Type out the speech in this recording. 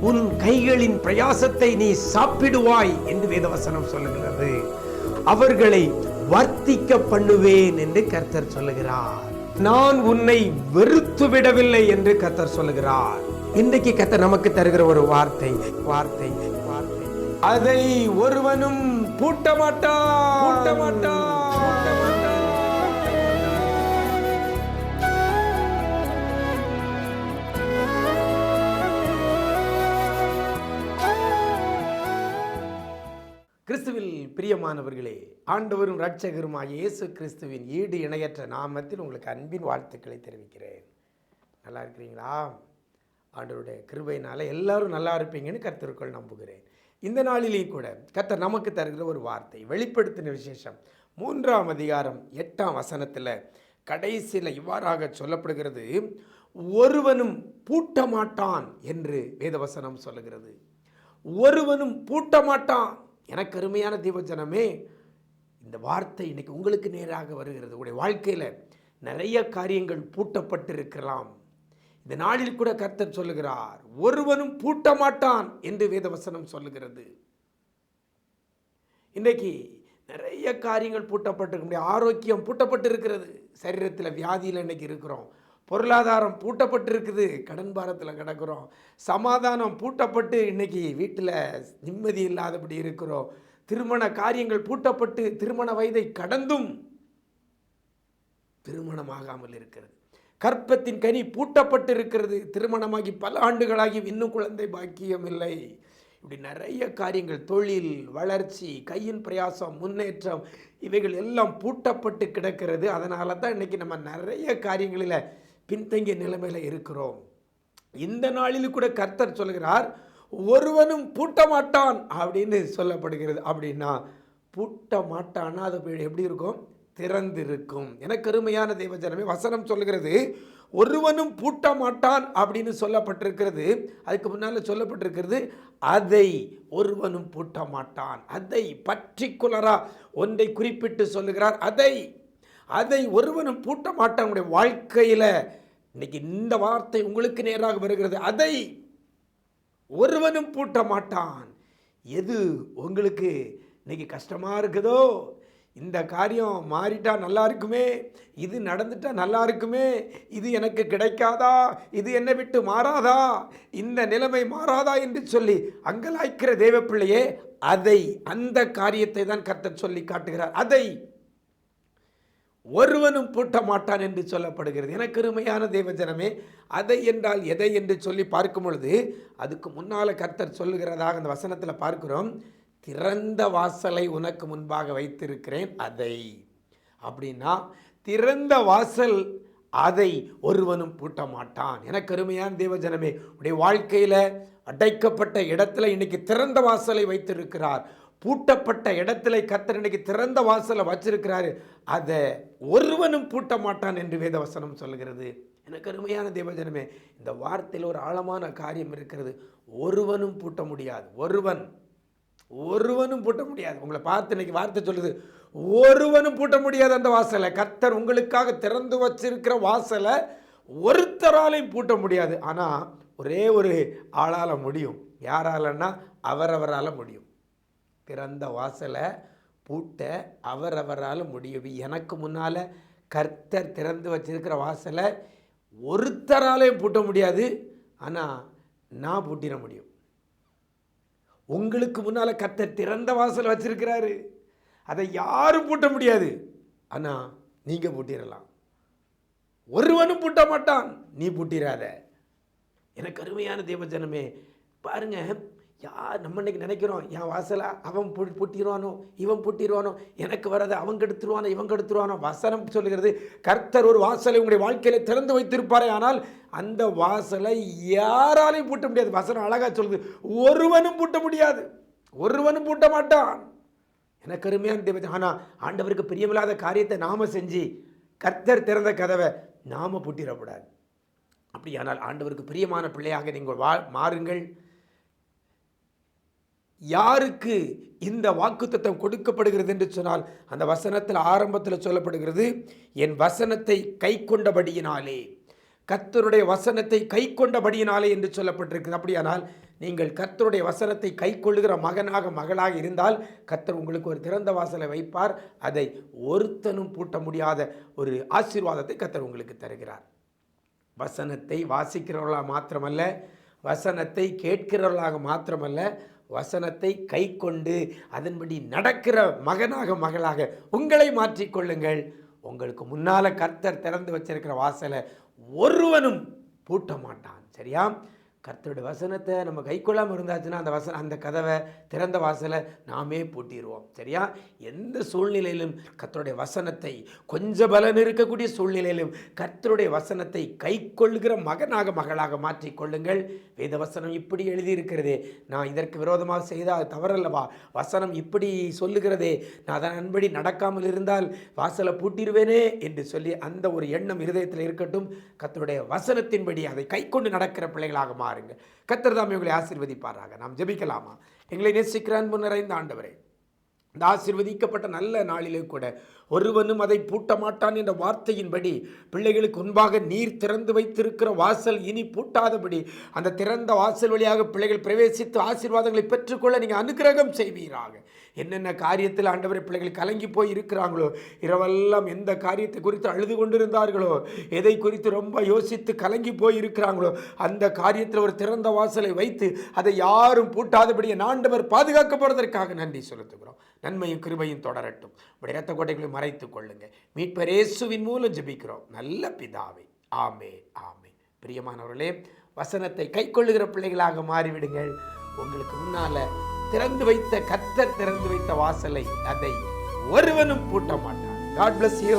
உன் கைகளின் பிரயாசத்தை நீ சாப்பிடுவாய் என்று வேதவசனம் சொல்லுகிறது. அவர்களை வர்த்திக்க பண்ணுவேன் என்று கர்த்தர் சொல்லுகிறார். நான் உன்னை வெறுத்து விடவில்லை என்று கர்த்தர் சொல்லுகிறார். இன்றைக்கு கர்த்தர் நமக்கு தருகிற ஒரு வார்த்தை வார்த்தை வார்த்தை. அதை ஒருவனும் பூட்ட மாட்டான் பூட்ட மாட்டான் பிரியமானவர்களே ஆண்டவரும் இரட்சகருமாகிய இயேசு கிறிஸ்துவின் ஈடு இணையற்ற நாமத்தில் உங்களுக்கு அன்பின் வாழ்த்துக்களை தெரிவிக்கிறேன். நல்லா இருக்கிறீங்களா? ஆண்டவருடைய கிருபையினால் எல்லாரும் நல்லா இருப்பீங்கன்னு கர்த்தருக்குள் நம்புகிறேன். இந்த நாளிலேயும் கூட கர்த்தர் நமக்கு தருகிற ஒரு வார்த்தை வெளிப்படுத்தின விசேஷம். மூன்றாம் அதிகாரம் எட்டாம் வசனத்தில் கடைசியில் இவ்வாறாக சொல்லப்படுகிறது ஒருவனும் பூட்ட மாட்டான் என்று வேதவசனம் சொல்லுகிறது. ஒருவனும் பூட்ட மாட்டான் எனக்கு அருமையான தீபஜனமே இந்த வார்த்தை இன்றைக்கி உங்களுக்கு நேராக வருகிறது. உங்களுடைய வாழ்க்கையில் நிறைய காரியங்கள் பூட்டப்பட்டிருக்கலாம். இந்த நாளில் கூட கர்த்தர் சொல்லுகிறார் ஒருவனும் பூட்ட மாட்டான் என்று வேதவசனம் சொல்லுகிறது. இன்றைக்கு நிறைய காரியங்கள் பூட்டப்பட்டிருக்க முடியும். ஆரோக்கியம் பூட்டப்பட்டிருக்கிறது. சரீரத்தில் வியாதியில் இன்றைக்கி இருக்கிறோம். பொருளாதாரம் பூட்டப்பட்டிருக்குது. கடன் பாரத்தில் கிடக்கிறோம். சமாதானம் பூட்டப்பட்டு இன்னைக்கு வீட்டில் நிம்மதி இல்லாதபடி இருக்கிறோம். திருமண காரியங்கள் பூட்டப்பட்டு திருமண வயதை கடந்தும் திருமணமாகாமல் இருக்கிறது. கற்பத்தின் கனி பூட்டப்பட்டு இருக்கிறது திருமணமாகி பல ஆண்டுகளாகி இன்னும் குழந்தை பாக்கியம் இல்லை. இப்படி நிறைய காரியங்கள் தொழில் வளர்ச்சி கையின் பிரயாசம் முன்னேற்றம் இவைகள் எல்லாம் பூட்டப்பட்டு கிடக்கிறது. அதனால தான் இன்னைக்கு நம்ம நிறைய காரியங்களில் பின்தங்கிய நிலைமையில் இருக்கிறோம். இந்த நாளில் கூட கர்த்தர் சொல்கிறார் ஒருவனும் பூட்ட மாட்டான் அப்படின்னு சொல்லப்படுகிறது. அப்படின்னா பூட்ட மாட்டான்னா அது எப்படி இருக்கும்? திறந்திருக்கும். எனக்கு அருமையான தெய்வஜனமே வசனம் சொல்லுகிறது ஒருவனும் பூட்ட மாட்டான் அப்படின்னு சொல்லப்பட்டிருக்கிறது. அதுக்கு முன்னால் சொல்லப்பட்டிருக்கிறது அதை ஒருவனும் பூட்ட மாட்டான் அதை பர்டிகுலராக ஒன்றை குறிப்பிட்டு சொல்லுகிறார் அதை அதை ஒருவனும் பூட்ட மாட்டான் உங்களுடைய வாழ்க்கையில் இன்னைக்கு இந்த வார்த்தை உங்களுக்கு நேராக வருகிறது. அதை ஒருவனும் பூட்ட மாட்டான் எது உங்களுக்கு இன்னைக்கு கஷ்டமாக இருக்குதோ? இந்த காரியம் மாறிட்டா நல்லா இருக்குமே? இது நடந்துட்டா நல்லா இருக்குமே? இது எனக்கு கிடைக்காதா? இது என்னை விட்டு மாறாதா? இந்த நிலைமை மாறாதா என்று சொல்லி அங்கலாய்க்கிற தேவப்பிள்ளையே அதை அந்த காரியத்தை தான் கர்த்தர் சொல்லி காட்டுகிறார். அதை ஒருவனும் பூட்ட மாட்டான் என்று சொல்லப்படுகிறது. எனக்கு அருமையான தேவஜனமே அதை என்றால் எதை என்று சொல்லி பார்க்கும் பொழுது அதுக்கு முன்னால் கர்த்தர் சொல்லுகிறதாக அந்த வசனத்தில் பார்க்கிறோம் திறந்த வாசலை உனக்கு முன்பாக வைத்திருக்கிறேன் அதை. அப்படின்னா திறந்த வாசல் அதை ஒருவனும் பூட்ட மாட்டான் எனக்கு அருமையான தேவஜனமே உடைய வாழ்க்கையில் அடைக்கப்பட்ட இடத்துல இன்னைக்கு திறந்த வாசலை வைத்திருக்கிறார். பூட்டப்பட்ட இடத்துல கத்தர் இன்னைக்கு திறந்த வாசலை வச்சிருக்கிறாரு. அதை ஒருவனும் பூட்ட மாட்டான் என்று வேதவசனம் சொல்லுகிறது. எனக்கு அருமையான தேவஜனமே இந்த வார்த்தையில் ஒரு ஆழமான காரியம் இருக்கிறது. ஒருவனும் பூட்ட முடியாது. ஒருவன் ஒருவனும் பூட்ட முடியாது. உங்களை பார்த்து இன்னைக்கு வார்த்தை சொல்லுது. ஒருவனும் பூட்ட முடியாது அந்த வாசலை கத்தர் உங்களுக்காக திறந்து வச்சிருக்கிற வாசலை ஒருத்தராலையும் பூட்ட முடியாது. ஆனால் ஒரே ஒரு ஆளால் முடியும். யாராலன்னா அவரவரால் முடியும். திறந்த வாசலை பூட்ட அவரவரால் முடியும் எனக்கு முன்னால் கர்த்தர் திறந்து வச்சிருக்கிற வாசலை ஒருத்தராலையும் பூட்ட முடியாது. ஆனால் நான் பூட்டிட முடியும். உங்களுக்கு முன்னால் கர்த்தர் திறந்த வாசல் வச்சிருக்கிறாரு. அதை யாரும் பூட்ட முடியாது. ஆனால் நீங்கள் பூட்டிடலாம். ஒருவனும் பூட்ட மாட்டான். நீ பூட்டிடாத எனக்கு அருமையான தேவஜனமே பாருங்க யார் நம்ம இன்னைக்கு நினைக்கிறோம் என் வாசலா அவன் பூ பூட்டிடுவானோ இவன் பூட்டிடுவானோ எனக்கு வரதை அவன் கெடுத்துருவானோ இவன் கெடுத்துருவானோ வசனம் சொல்கிறது கர்த்தர் ஒரு வாசலை உங்களுடைய வாழ்க்கையில் திறந்து வைத்திருப்பாரே ஆனால் அந்த வாசலை யாராலையும் பூட்ட முடியாது. வசனம் அழகாக சொல்லுது. ஒருவனும் பூட்ட முடியாது. ஒருவனும் பூட்ட மாட்டான். எனக்கு அருமையான தேவை ஆனால் ஆண்டவருக்கு பிரியமில்லாத காரியத்தை நாம செஞ்சு கர்த்தர் திறந்த கதவை நாம பூட்டிடக்கூடாது. அப்படியானால் ஆண்டவருக்கு பிரியமான பிள்ளையாக நீங்கள் வா மாறுங்கள். யாருக்கு இந்த வாக்குத்தத்தம் கொடுக்கப்படுகிறது என்று சொன்னால் அந்த வசனத்தில் ஆரம்பத்தில் சொல்லப்படுகிறது என் வசனத்தை கை கொண்டபடியினாலே கத்தருடைய வசனத்தை கை கொண்டபடியினாலே என்று சொல்லப்பட்டிருக்கிறது. அப்படியானால் நீங்கள் கத்தருடைய வசனத்தை கைக்கொள்ளுகிற மகனாக மகளாக இருந்தால் கத்தர் உங்களுக்கு ஒரு திறந்த வாசலை வைப்பார். அதை ஒருத்தனும் பூட்ட முடியாத ஒரு ஆசீர்வாதத்தை கத்தர் உங்களுக்கு தருகிறார். வசனத்தை வாசிக்கிறவர்களாக மாத்திரமல்ல வசனத்தை கேட்கிறவர்களாக மாத்திரமல்ல வசனத்தை கை கொண்டு அதன்படி நடக்கிற மகனாக மகளாக உங்களை மாற்றிக்கொள்ளுங்கள். உங்களுக்கு முன்னால் கர்த்தர் திறந்து வச்சிருக்கிற வாசலை ஒருவனும் பூட்ட மாட்டான் சரியா? கர்த்தருடைய வசனத்தை நம்ம கைக்கொள்ளாமல் இருந்தாச்சுன்னா அந்த வசன அந்த கதவை திறந்த வாசலை நாமே பூட்டிடுவோம் சரியா? எந்த சூழ்நிலையிலும் கர்த்தருடைய வசனத்தை கொஞ்ச பலன் இருக்கக்கூடிய சூழ்நிலையிலும் கர்த்தருடைய வசனத்தை கைக்கொள்கிற மகனாக மகளாக மாற்றிக்கொள்ளுங்கள் வேத வசனம் இப்படி எழுதியிருக்கிறது. நான் இதற்கு விரோதமாக செய்தால் தவறல்லவா? வசனம் இப்படி சொல்லுகிறதே. நான் அதன் அன்படி நடக்காமல் இருந்தால் வாசலை பூட்டிடுவேனே என்று சொல்லி அந்த ஒரு எண்ணம் இருதயத்தில் இருக்கட்டும். கர்த்தருடைய வசனத்தின்படி அதை கைக்கொண்டு நடக்கிற பிள்ளைகளாக மாறும் கர்த்தர் தாமே உங்களை ஆசீர்வதிப்பாராக. நாம் ஜெபிக்கலாமா? எங்களை நேசிக்கிற அன்பு நிறைந்த ஆண்டவரே இந்த ஆசிர்வதிக்கப்பட்ட நல்ல நாளிலே கூட ஒருவனும் அதை பூட்ட மாட்டான் என்ற வார்த்தையின்படி பிள்ளைகளுக்கு முன்பாக நீர் திறந்து வைத்திருக்கிற வாசல் இனி பூட்டாதபடி அந்த திறந்த வாசல் வழியாக பிள்ளைகள் பிரவேசித்து ஆசீர்வாதங்களை பெற்றுக்கொள்ள நீங்கள் அனுக்கிரகம் செய்வீராக. என்னென்ன காரியத்தில் ஆண்டவரை பிள்ளைகள் கலங்கி போய் இருக்கிறாங்களோ இரவெல்லாம் எந்த காரியத்தை குறித்து அழுது கொண்டிருந்தார்களோ எதை குறித்து ரொம்ப யோசித்து கலங்கி போய் இருக்கிறாங்களோ அந்த காரியத்தில் ஒரு திறந்த வாசலை வைத்து அதை யாரும் பூட்டாதபடியே ஆண்டவர் பாதுகாக்க போகிறதற்காக நன்றி செலுத்துகிறோம். நன்மையும் கிருபையும் தொடரட்டும். உடைய இரத்த கோட்டைகளை மறைத்துக் கொள்ளுங்க மீட்பரேசுவின் மூலம் ஜெபிக்கிறோம். நல்ல பிதாவை. ஆமே ஆமே. பிரியமானவர்களே வசனத்தை கைக்கொள்ளுகிற பிள்ளைகளாக மாறிவிடுங்கள். உங்களுக்கு முன்னால திறந்து வைத்த கத்தர் திறந்து வைத்த வாசலை அதை ஒருவனும் பூட்ட மாட்டான். God bless you